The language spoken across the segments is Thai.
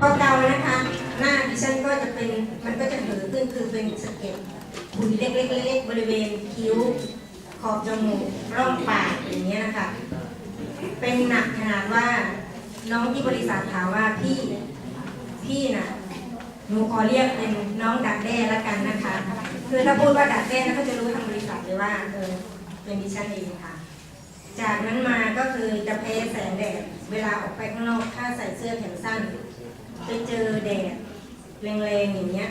พอเกานะคะ หน้าดิฉันก็จะเป็นมันก็จะเหอขึ้นคือเป็นสะเก็ดขุยเล็กๆๆบริเวณคิ้ว ขอบจมูกร่องปากอย่างเงี้ยนะคะ เป็นหนักขนาดว่าน้องที่บริษัทถามว่าพี่พี่น่ะหนูขอเรียกเป็นน้องดักแด้ละกันนะคะ คือถ้าพูดว่าดักแด้นะก็จะรู้ทางบริษัทเลยว่าเออเป็นดิฉันเองค่ะ จากนั้นมาก็คือจะแพ้แสงแดดเวลาออกไปข้างนอกถ้าใส่เสื้อแขนสั้น ไปเจอแดดแรงๆอย่างเงี้ย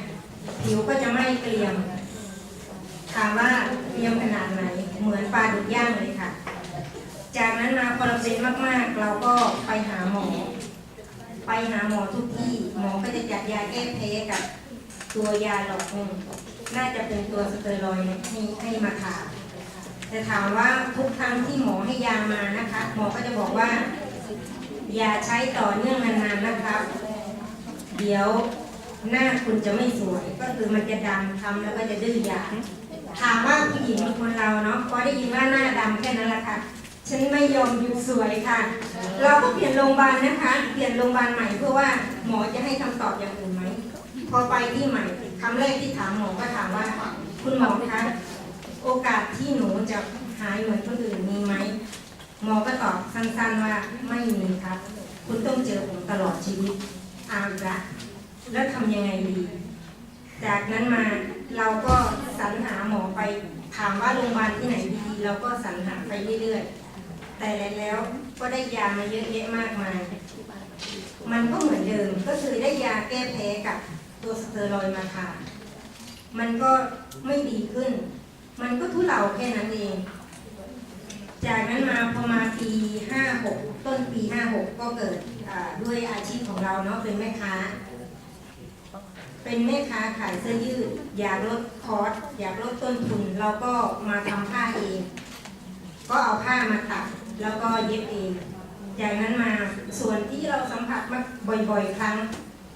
ผิวก็จะไหม้เกรียมถามว่าเกรียมขนาดไหน เหมือนปลาดุกย่างเลยค่ะ จากนั้นมาพอเราเป็นมากๆ เราก็ไปหาหมอ ไปหาหมอทุกที่ หมอก็จะจัดยาแก้แพ้กับ ตัวยาหลอกหนึ่งน่าจะเป็นตัวสเตียรอยด์ให้ให้มาทาแต่ถามว่าทุกครั้งที่หมอให้ยามานะคะ หมอก็จะบอกว่า อย่าใช้ต่อเนื่องนานๆนะครับ เดี๋ยวหน้าคุณจะไม่สวยก็คือมันจะดำทำแล้วก็จะดื้อยาถามว่าผู้หญิงคนเราเนาะพอได้ยินว่าหน้าดำแค่นั้นแหละค่ะฉันไม่ยอมหยุดสวยค่ะ เราก็เปลี่ยนโรงพยาบาลนะคะ เปลี่ยนโรงพยาบาลใหม่เพื่อว่าหมอจะให้คำตอบอย่างอื่นไหม พอไปที่ใหม่คำแรกที่ถามหมอก็ถามว่า คุณหมอคะโอกาสที่หนูจะหายเหมือนคนอื่นมีไหม หมอก็ตอบสั้นๆว่าไม่มีครับ คุณต้องเจอผมตลอดชีวิต เอาอีกละแล้วทำยังไงดี จากนั้นมาเราก็สรรหาหมอไปถามว่าโรงพยาบาลที่ไหนดีเราก็สรรหาไปเรื่อยๆ แต่แล้วก็ได้ยามาเยอะแยะมากมาย มันก็เหมือนเดิมก็คือได้ยาแก้แพ้กับตัวสเตียรอยมาทามันก็ไม่ดีขึ้น มันก็ทุเลาแค่นั้นเอง จากนั้น มาพอมาณปี 56 ต้นปี 56 ก็เกิดด้วยอาชีพของเราเนาะเป็นแม่ค้า เป็นแม่ค้าขายเสื้อยืด อยากลดคอสอยากลดต้นทุน เราก็มาทำผ้าเอง ก็เอาผ้ามาตัดแล้วก็เย็บเองจากนั้นมาส่วนที่เราสัมผัสมาบ่อยๆ ครั้ง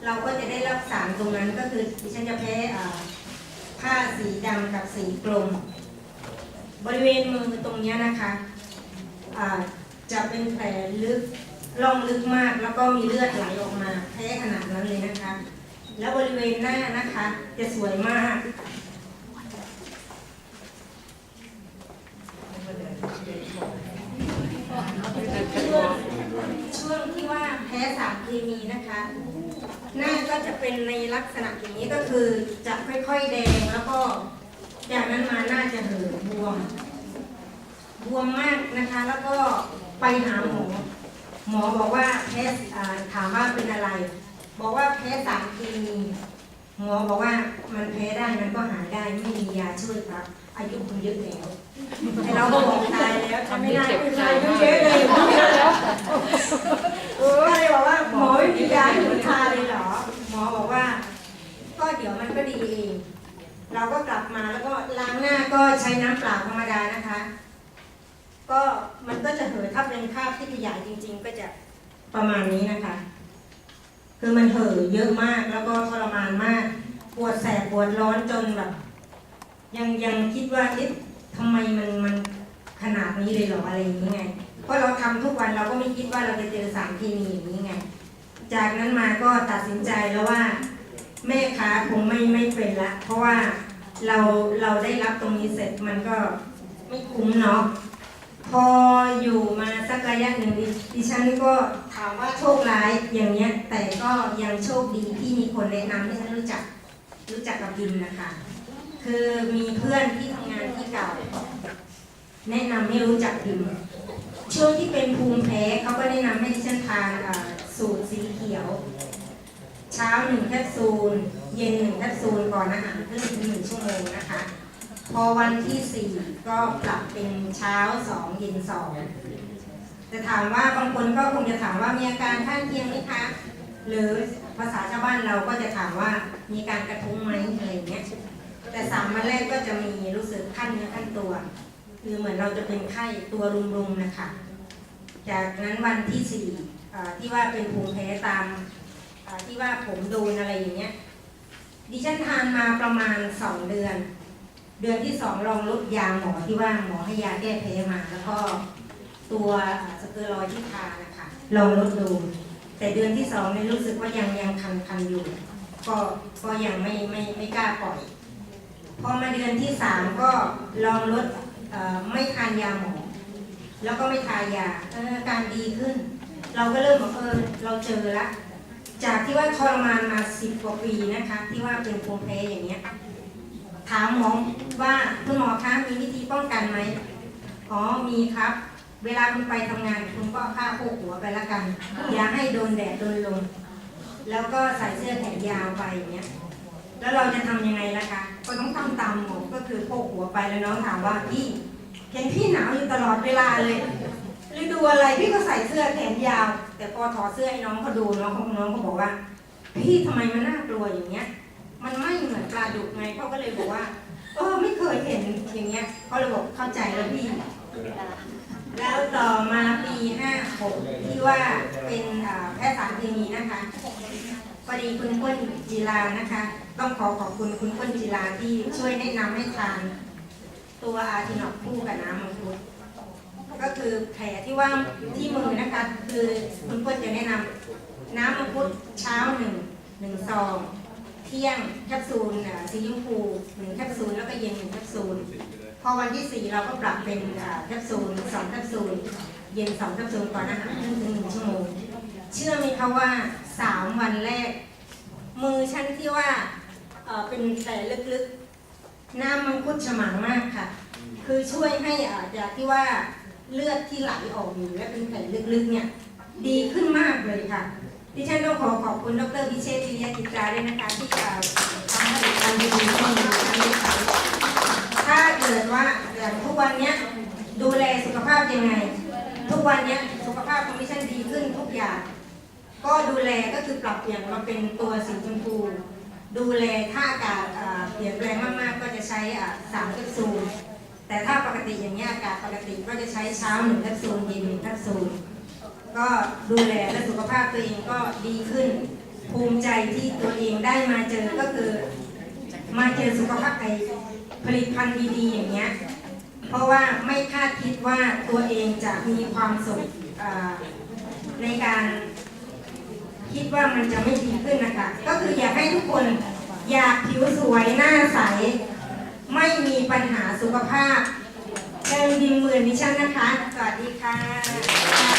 เราก็จะได้รับสารตรงนั้นก็คือดิฉันจะแพ้ผ้าสีดำกับสีกลม บริเวณมือตรงนี้นะคะ อ่าจะเป็นแผลลึกร่องลึกมาก แล้วก็มีเลือดไหลออกมาแพ้ขนาดนั้นเลยนะคะ แล้วบริเวณหน้านะคะจะสวยมากช่วงที่ว่าแพ้สารเคมีนะคะ หน้าก็จะเป็นในลักษณะอย่างนี้ก็คือจะค่อยๆแดงแล้วก็จากนั้นมาหน้าจะเหือบวม บวมมากนะคะ แล้วก็ไปหาหมอ หมอบอกว่าแพ้อ่าถามว่าเป็นอะไร บอกว่าแพ้สารเคมี หมอบอกว่ามันแพ้ได้มันก็หายได้ไม่มียาช่วยครับ อายุคุณเยอะแล้วแต่เราก็บอกตายแล้วทำไม่ได้ไม่ได้ไม่เยอะเลยไม่เยอะแล้วเออก็เลยบอกว่าหมอไม่มียาให้คุณทาเลยเหรอ หมอบอกว่า ก็เดี๋ยวมันก็ดีเองเราก็กลับมาแล้วก็ล้างหน้าก็ใช้น้ำเปล่าธรรมดานะคะ ก็มันก็จะเห่อถ้าเป็นคราบที่ขยายจริง ๆ ก็จะประมาณนี้นะคะ คือมันเห่อเยอะมากแล้วก็ทรมานมาก ปวดแสบปวดร้อนจนแบบ ยังยังคิดว่าเอ๊ะทำไมมันมันขนาดนี้เลยเหรออะไรอย่างนี้ไง เพราะเราทำทุกวันเราก็ไม่คิดว่าเราจะเจอสารเคมีอย่างนี้ไง จากนั้นมาก็ตัดสินใจแล้วว่า แม่ค้าคงไม่ไม่เป็นละ เพราะว่าเราเราได้รับตรงนี้เสร็จมันก็ไม่คุ้มเนาะ พออยู่มาสักระยะหนึ่งดิฉันก็ถามว่าโชคร้ายอย่างเนี้ย แต่ก็ยังโชคดีที่มีคนแนะนำให้ฉันรู้จัก รู้จักกับบิมนะคะ คือมีเพื่อนที่ทำงานที่เก่า แนะนำให้รู้จักบิมช่วงที่เป็นภูมิแพ้เขาก็แนะนำให้ดิฉันทานอ่าสูตรสีเขียว เช้าหนึ่งแคปซูล เย็นหนึ่งแคปซูลก่อนอาหารครึ่งถึงหนึ่งชั่วโมงนะคะ พอวันที่สี่ก็ปรับเป็นเช้าสองเย็นสองแต่ถามว่าบางคนก็คงจะถามว่ามีอาการข้างเคียงไหมคะ หรือภาษาชาวบ้านเราก็จะถามว่ามีการกระทุ้งไหมอะไรอย่างเงี้ยแต่สามวันแรกก็จะมีรู้สึกขั้นเนื้อขั้นตัว คือเหมือนเราจะเป็นไข้ตัวรุมๆนะคะ จากนั้นวันที่สี่ที่ว่าเป็นภูมิแพ้ตามที่ว่าผมโดนอะไรอย่างเงี้ยดิฉันทานมาประมาณสองเดือน เดือนที่สองลองลดยาหมอที่ว่าหมอให้ยาแก้แพ้มา แล้วก็ตัวสเตียรอยที่ทานะคะลองลดดู แต่เดือนที่สองเนี่ยรู้สึกว่ายังยังคันคันอยู่ ก็ก็ยังไม่ไม่ไม่กล้าปล่อย พอมาเดือนที่สามก็ลองลดไม่ทานยาหมอ แล้วก็ไม่ทายาอออาการดีขึ้น เราก็เริ่มบอกเออเราเจอละจากที่ว่าทรมานมาสิบกว่าปีนะคะ ที่ว่าเป็นภูมิแพ้อย่างเงี้ย ถามหมอว่าคุณหมอคะมีวิธีป้องกันไหมอ๋อมีครับ เวลาคุณไปทำงานคุณก็ผ้าโพกหัวไปละกัน อย่าให้โดนแดดโดนลมแล้วก็ใส่เสื้อแขนยาวไปอย่างเงี้ยแล้วเราจะทำยังไงล่ะคะก็ต้องทำตามหมอก็คือโพกหัวไปแล้วน้องถามว่าพี่เห็นพี่หนาวอยู่ตลอดเวลาเลยฤดูอะไรพี่ก็ใส่เสื้อแขนยาว แต่พอถอดเสื้อให้น้องเขาดูน้องเขาน้องเขาบอกว่า พี่ทำไมมันน่ากลัวอย่างเงี้ย มันไม่เหมือนปลาดุกไงเขาก็เลยบอกว่า เออไม่เคยเห็นอย่างเงี้ยเขาเลยบอกเข้าใจแล้วพี่ แล้วต่อมาปี56ที่ว่าเป็นอ่าแพทย์สารเคมีนะคะพอดีคุณเปิ้ลจีรานะคะ ต้องขอขอบคุณคุณเปิ้ลจีราที่ช่วยแนะนำให้ทาน ตัวอาทินอกคู่กับน้ำมังคุดก็คือแผลที่ว่าที่มือนะคะ คือคุณเปิ้ลจะแนะนำน้ำมังคุดเช้าหนึ่งหนึ่งซอง เที่ยงแคปซูลสีชมพูหนึ่งแคปซูลแล้วก็เย็นหนึ่งแคปซูลพอวันที่สี่เราก็ปรับเป็นแคปซูลสองแคปซูลเย็นสองแคปซูลก่อนอาหารครึ่งถึงหนึ่งชั่วโมงเชื่อไหมคะว่าสามวันแรก มือฉันที่ว่าเป็นแผลลึกๆ น้ำมังคุดฉมังมากค่ะ คือช่วยให้อาจากที่ว่าเลือดที่ไหลออกอยู่และเป็นแผลลึกๆเนี่ยดีขึ้นมากเลยค่ะ ดิฉันต้องขอขอบคุณดรพิเชษฐ์วิริยะจิตราด้วยนะคะที่เอ่อทำให้การดีๆที่มีอันนี้ค่ะถ้าเกิดว่าอย่างทุกวันเนี้ยดูแลสุขภาพยังไง ทุกวันเนี้ยสุขภาพของดิฉันดีขึ้นทุกอย่าง ก็ดูแลก็คือปรับเปลี่ยนมาเป็นตัวสีชมพูดูแลถ้าอากาศอ่าเปลี่ยนแปลงมากๆ ก็จะใช้อ่าสามแคปซูลแต่ถ้าปกติอย่างนี้ยอากาศปกติก็จะใช้เช้าหนึ่งแคปซูลเย็นหนึ่งแคปซูล ก็ดูแลและสุขภาพตัวเองก็ดีขึ้น ภูมิใจที่ตัวเองได้มาเจอก็คือ มาเจอสุขภาพไอผลิตภัณฑ์ดีๆอย่างเงี้ย เพราะว่าไม่คาดคิดว่าตัวเองจะมีความสุขในการคิดว่ามันจะไม่ดีขึ้นนะคะ ก็คืออยากให้ทุกคนอยากผิวสวยหน้าใส ไม่มีปัญหาสุขภาพเชิญดิมหมื่นดิฉันนะคะ สวัสดีค่ะ